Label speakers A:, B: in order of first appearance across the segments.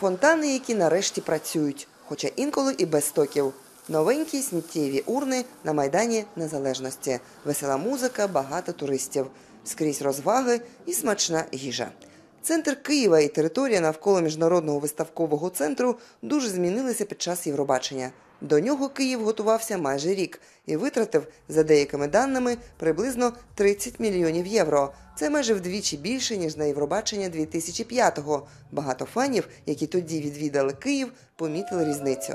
A: Фонтани, які нарешті працюють, хоча інколи і без стоків. Новенькі сміттєві урни на Майдані Незалежності. Весела музика, багато туристів. Скрізь розваги і смачна їжа. Центр Києва і територія навколо міжнародного виставкового центру дуже змінилися під час Євробачення. До нього Київ готувався майже рік і витратив, за деякими даними, приблизно 30 мільйонів євро. Це майже вдвічі більше ніж на Євробачення 2005-го. Багато фанів, які тоді відвідали Київ, помітили різницю.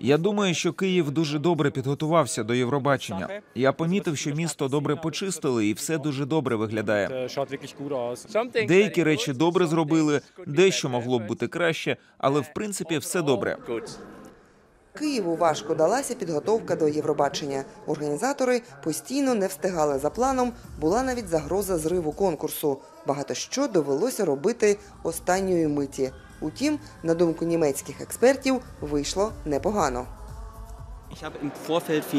B: Я думаю, що Київ дуже добре підготувався до Євробачення. Я помітив, що місто добре почистили, і все дуже добре виглядає.
C: aus.
B: Деякі речі добре зробили, дещо могло б бути краще, але в принципі все добре.
A: Києву важко далася підготовка до Євробачення. Організатори постійно не встигали за планом. Була навіть загроза зриву конкурсу. Багато що довелося робити останньої миті. Утім, на думку німецьких експертів, вийшло непогано.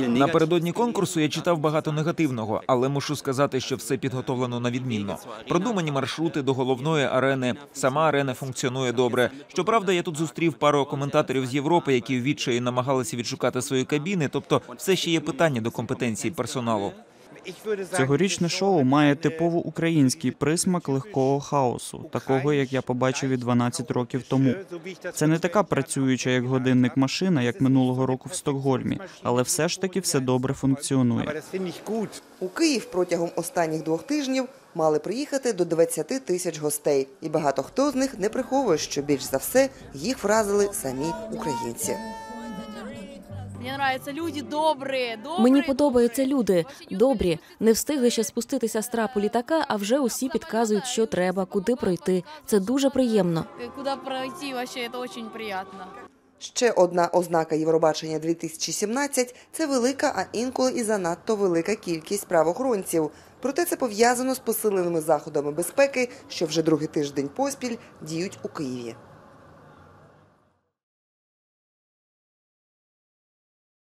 B: Напередодні конкурсу я читав багато негативного, але мушу сказати, що все підготовлено на відмінно. Продумані маршрути до головної арени. Сама арена функціонує добре. Щоправда, я тут зустрів пару коментаторів з Європи, які в відчаї намагалися відшукати свої кабіни. Тобто, все ще є питання до компетенції персоналу.
D: Цьогорічне шоу має типово український присмак легкого хаосу, такого як я побачив і 12 років тому. Це не така працююча як годинник машина, як минулого року в Стокгольмі, але все ж таки все добре функціонує.
A: У Київ протягом останніх двох тижнів мали приїхати до 20 тисяч гостей, і багато хто з них не приховує, що більш за все їх вразили самі українці.
E: Мені подобаються люди добрі, добрі.
F: Мені подобаються люди добрі, не встигли ще спуститися з трапу літака, а вже усі підказують, що треба, куди пройти. Це дуже приємно.
E: Куди пройти, вообще, це дуже приємно.
A: Ще одна ознака Євробачення 2017 – це велика, а інколи і занадто велика кількість правоохоронців. Проте це пов'язано з посиленими заходами безпеки, що вже другий тиждень поспіль діють у Києві.